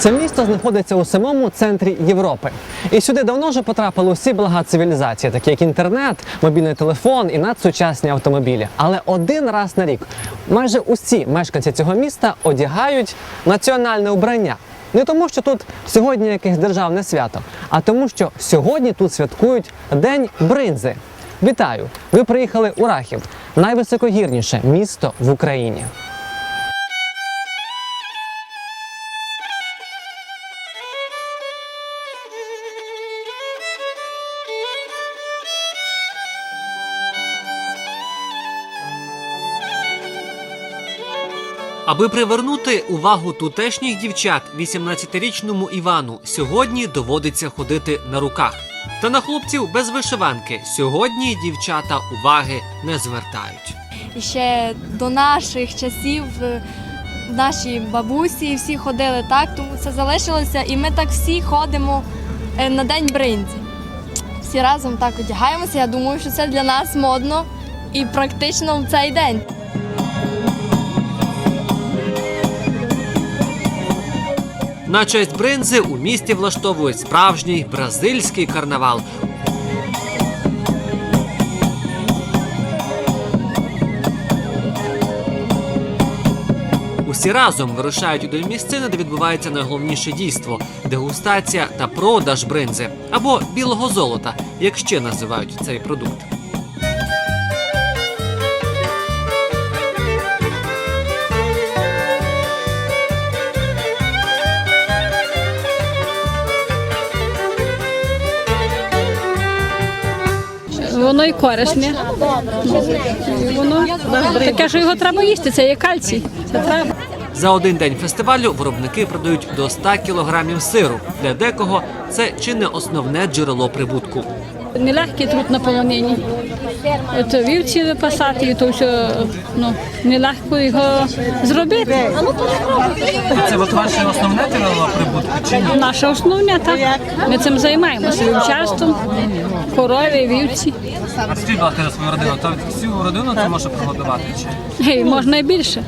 Це місто знаходиться у самому центрі Європи, і сюди давно вже потрапили усі блага цивілізації, такі як інтернет, мобільний телефон і надсучасні автомобілі. Але один раз на рік майже усі мешканці цього міста одягають національне убрання. Не тому, що тут сьогодні якесь державне свято, а тому, що сьогодні тут святкують День бринзи. Вітаю! Ви приїхали у Рахів, найвисокогірніше місто в Україні. Аби привернути увагу тутешніх дівчат 18-річному Івану сьогодні доводиться ходити на руках. Та на хлопців без вишиванки сьогодні дівчата уваги не звертають. Ще до наших часів е, наші бабусі всі ходили так, тому це залишилося, і ми так всі ходимо е, на день бринзі. Всі разом так одягаємося. Я думаю, що це для нас модно і практично в цей день. На честь бринзи у місті влаштовують справжній бразильський карнавал. Усі разом вирушають до місцини, де відбувається найголовніше дійство дегустація та продаж бринзи або білого золота, як ще називають цей продукт. Воно і корисне. Воно таке, що його треба їсти, це є кальцій. Це треба. За один день фестивалю виробники продають до 100 кілограмів сиру. Для декого це чи не основне джерело прибутку. Нелегкий труд на полонині. То вівці випасати, і то все ну, нелегко його зробити. Це от ваше основне джерело прибутку чи ні? Наше основне, так. Ми цим займаємося вівчарством, корові, вівці. Будь ласка, за свою родину. То всю родину це може приготувати чи? Гей, можна і більше.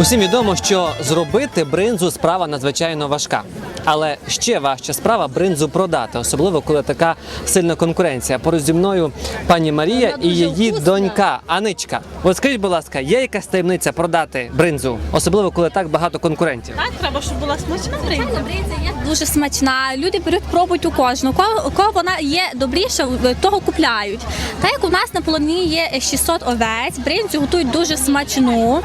Усім відомо, що зробити бринзу справа надзвичайно важка. Але ще важча справа бринзу продати, особливо коли така сильна конкуренція. Поруч зі мною пані Марія і її донька Аничка. От скажіть, будь ласка, є якась таємниця продати бринзу, особливо коли так багато конкурентів? Так, треба, щоб була смачна бринза. Бринза є дуже смачна. Люди беруть, пробують у кожну. Кого, кого вона є добріша, того купляють. Так як у нас на полонині є 600 овець, бринзу готують дуже смачну.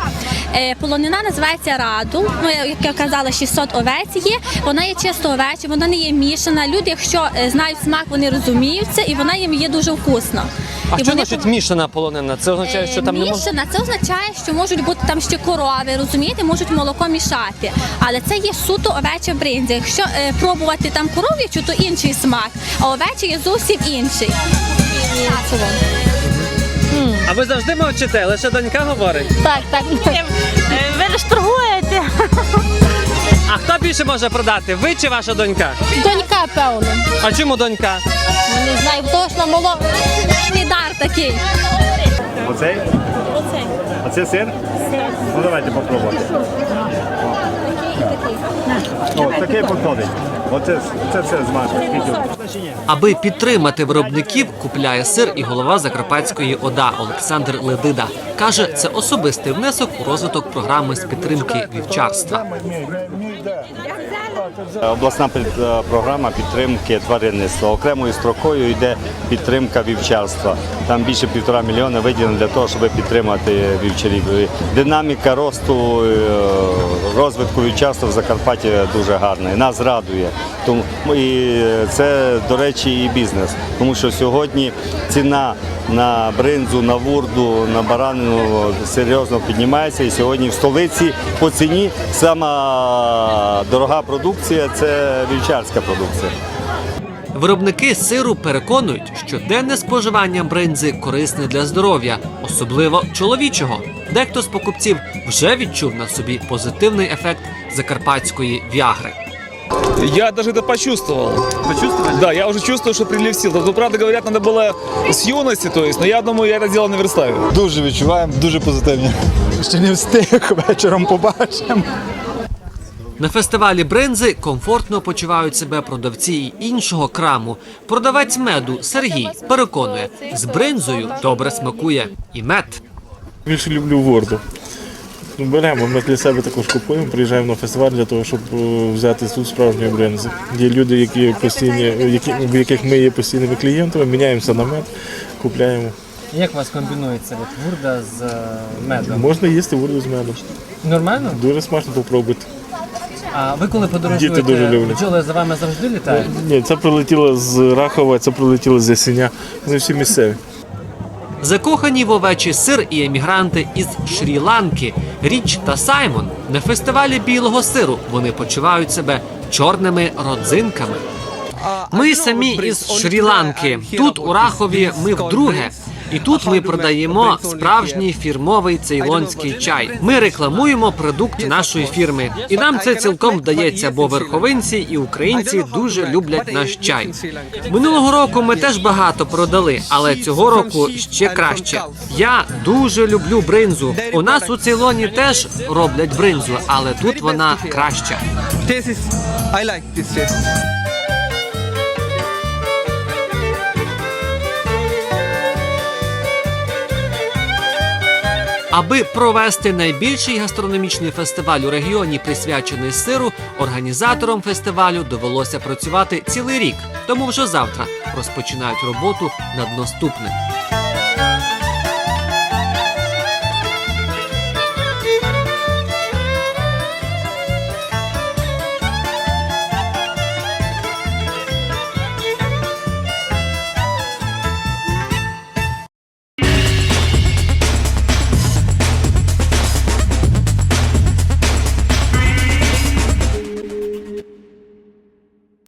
Е, Полонина називається раду. Ну, як я казала, 600 овець є. Вона є чисто овеча, вона не є мішана. Люди, якщо е, знають смак, вони розуміють це, і вона їм є дуже вкусна. А і що вони значить мішана полонина? Це означає, що там не можна. Мішана, це означає, що можуть бути там ще корови, розумієте, можуть молоко мішати. Але це є суто овеча бринза. Якщо е, пробувати там коров'ячу, то інший смак, а овеча є зовсім інший. А ви завжди мовчите, лише донька говорить. Так, так. Е, Ви ж торгуєте. А хто більше може продати? Ви чи ваша донька? Донька, певно. А чому донька? Не знаю, точно молоко. Дар такий. Оцей? Оцей. А це сир? Ну давайте попробуємо. і такий підходить. Оце, це все змажемо. Аби підтримати виробників, купляє сир і голова Закарпатської ОДА Олександр Ледида. Каже, це особистий внесок у розвиток програми з підтримки вівчарства. Обласна е, програма підтримки тваринництва. Окремою строкою йде підтримка вівчарства. Там більше півтора мільйона виділено для того, щоб підтримати вівчарів. Динаміка росту е, розвитку вівчарства в Закарпатті дуже гарна. І нас радує. Тому і це, до речі, і бізнес. Тому що сьогодні ціна на бринзу, на вурду, на баранину серйозно піднімається. І сьогодні в столиці по ціні сама дорога продукція це вівчарська продукція. Виробники сиру переконують, що денне споживання бринзи корисне для здоров'я, особливо чоловічого. Дехто з покупців вже відчув на собі позитивний ефект закарпатської віагри. Я даже это почувствовал. Почувствовали? Да, я уже чувствую, что прилив сил. Ну, правда, говорят, надо было с юности, то есть, но я думаю, я это дело наверстаю. Дуже відчуваємо, дуже позитивні. Ще не встиг, вечором побачимо. На фестивалі бринзи комфортно почувають себе продавці і іншого краму. Продавець меду Сергій переконує, з бринзою добре смакує і мед. Більше люблю ворду. Ну, Беремо, ми для себе також купуємо, приїжджаємо на фестиваль для того, щоб е, взяти тут справжньої бринзи. Є люди, які постійні, які, в яких ми є постійними клієнтами, міняємося на мед, купляємо. Як у вас комбінується от вурда з е, медом? Можна їсти ворду з медом. Нормально? Дуже смачно попробувати. А ви коли подорожуєте, Діти дуже люблять. бджоли за вами завжди літають? Ні, це прилетіло з Рахова, це прилетіло з Ясеня. Вони всі місцеві. Закохані в овечий сир і емігранти із Шрі-Ланки Річ та Саймон на фестивалі білого сиру вони почувають себе чорними родзинками. Ми самі із Шрі-Ланки. Тут у Рахові ми вдруге. І тут ми продаємо справжній фірмовий цейлонський чай. Ми рекламуємо продукт нашої фірми, і нам це цілком вдається, бо верховинці і українці дуже люблять наш чай. Минулого року ми теж багато продали, але цього року ще краще. Я дуже люблю бринзу. У нас у Цейлоні теж роблять бринзу, але тут вона краща. Аби провести найбільший гастрономічний фестиваль у регіоні, присвячений сиру, організаторам фестивалю довелося працювати цілий рік. Тому вже завтра розпочинають роботу над наступним.